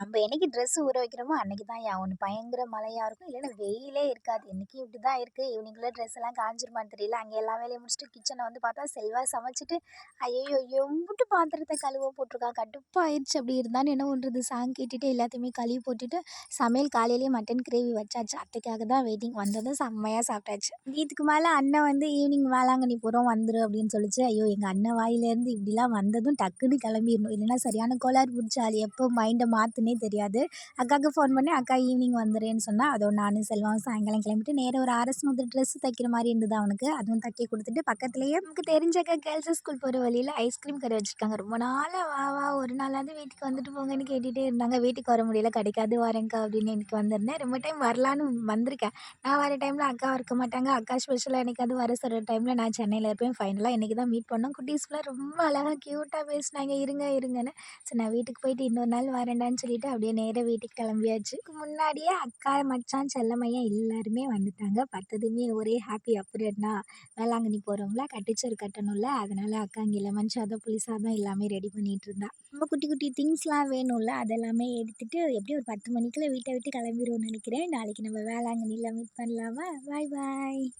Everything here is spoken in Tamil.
நம்ம என்னைக்கு ட்ரெஸ் ஊற வைக்கிறோமோ அன்னைக்கு தான் ஒன்று பயங்கர மழையாக இருக்கும். இல்லைன்னா வெயிலே இருக்காது. இன்றைக்கி இப்படி தான் இருக்குது ஈவினிங்கில் ட்ரெஸ் எல்லாம் காஞ்சிருமான்னு தெரியல. அங்கே எல்லா வேலையும் முடிச்சுட்டு கிச்சனை வந்து பார்த்தா செல்வா சமைச்சிட்டு ஐயோ எம்பிட்டு பாத்திரத்தை கழுவ போட்டிருக்கா. கடுப்பாயிடுச்சு அப்படி இருந்தாலும் என்ன பண்ணுறது சாங் கேட்டுட்டு எல்லாத்தையுமே கழுவி போட்டுட்டு சமையல் காலையிலேயே மட்டன் கிரேவி வச்சாச்சு. அத்தைக்காக தான் வெயிட்டிங் வந்ததும் செம்மையாக சாப்பிட்டாச்சு. இதுக்கு மேலே அண்ணன் வந்து ஈவினிங் வேளாங்கண்ணி போகிறோம் வந்துடும் அப்படின்னு சொல்லிச்சு. ஐயோ எங்கள் அண்ணன் வாயிலேருந்து இப்படிலாம் வந்ததும் டக்குன்னு கிளம்பிடணும். இல்லைன்னா சரியான கோளாறு பிடிச்சி எப்போ மைண்டை மாற்றுனே தெரியாது. அக்காவுக்கு ஃபோன் பண்ணி அக்கா ஈவினிங் வந்துடுறேன்னு சொன்னால் அதோட நானும் செல்வம் சாயங்காலம் கிளம்பிட்டு நேராக ஒரு அரசு முதல் ட்ரெஸ் தைக்கிற மாதிரி இருந்தது அவனுக்கு. அதுவும் தைக்க கொடுத்துட்டு பக்கத்துலேயே நமக்கு தெரிஞ்ச அக்கா கேர்ள்ஸ் ஸ்கூல் போகிற வழியில் ஐஸ்கிரீம் கடை வச்சுருக்காங்க. ரொம்ப நாளாக வா வா ஒரு நாளாவது வீட்டுக்கு வந்துட்டு போங்கன்னு கேட்டுகிட்டே இருந்தாங்க. வீட்டுக்கு வர முடியல கிடைக்காது வரேங்க்கா அப்படின்னு எனக்கு வந்திருந்தேன். ரொம்ப டைம் வரலான்னு வந்திருக்கேன். நான் வர டைமில் அக்கா இருக்க மாட்டாங்க. அக்கா ஸ்பெஷலாக எனக்காவது வர சொல்கிற டைமில் நான் சென்னையில் இருப்பேன். ஃபைனலாக இன்றைக்கி தான் மீட் பண்ணோம். குட்டீஸ்லாம் ரொம்ப அழகாக க்யூட்டாக பேசினாங்க. இருங்க இருங்கன்னு. சரி நான் வீட்டுக்கு போயிட்டு இன்னொரு நாள் வரேன்டான்னு சொல்லிட்டு அப்படியே நேராக வீட்டுக்கு கிளம்பியாச்சு. முன்னாடியே அக்கா மச்சான் செல்லமையா எல்லாருமே வந்துட்டாங்க. பத்ததுமே ஒரே ஹாப்பி அப்ரேட்னா வேளாங்கண்ணி போகிறவங்கள கட்டிச்சோறு கட்டணும்ல. அதனால் அக்கா இங்கே லெமன் சாதம் புளி சாதம் எல்லாமே ரெடி பண்ணிகிட்டு இருந்தா. ரொம்ப குட்டி குட்டி திங்ஸ்லாம் வேணும்ல. அதெல்லாமே எடுத்துகிட்டு எப்படியும் ஒரு பத்து மணிக்குள்ளே வீட்டை விட்டு கிளம்பிடுவோம்னு நினைக்கிறேன். நாளைக்கு நம்ம வேளாங்கண்ணியில் மீட் பண்ணலாமா? பாய் பாய்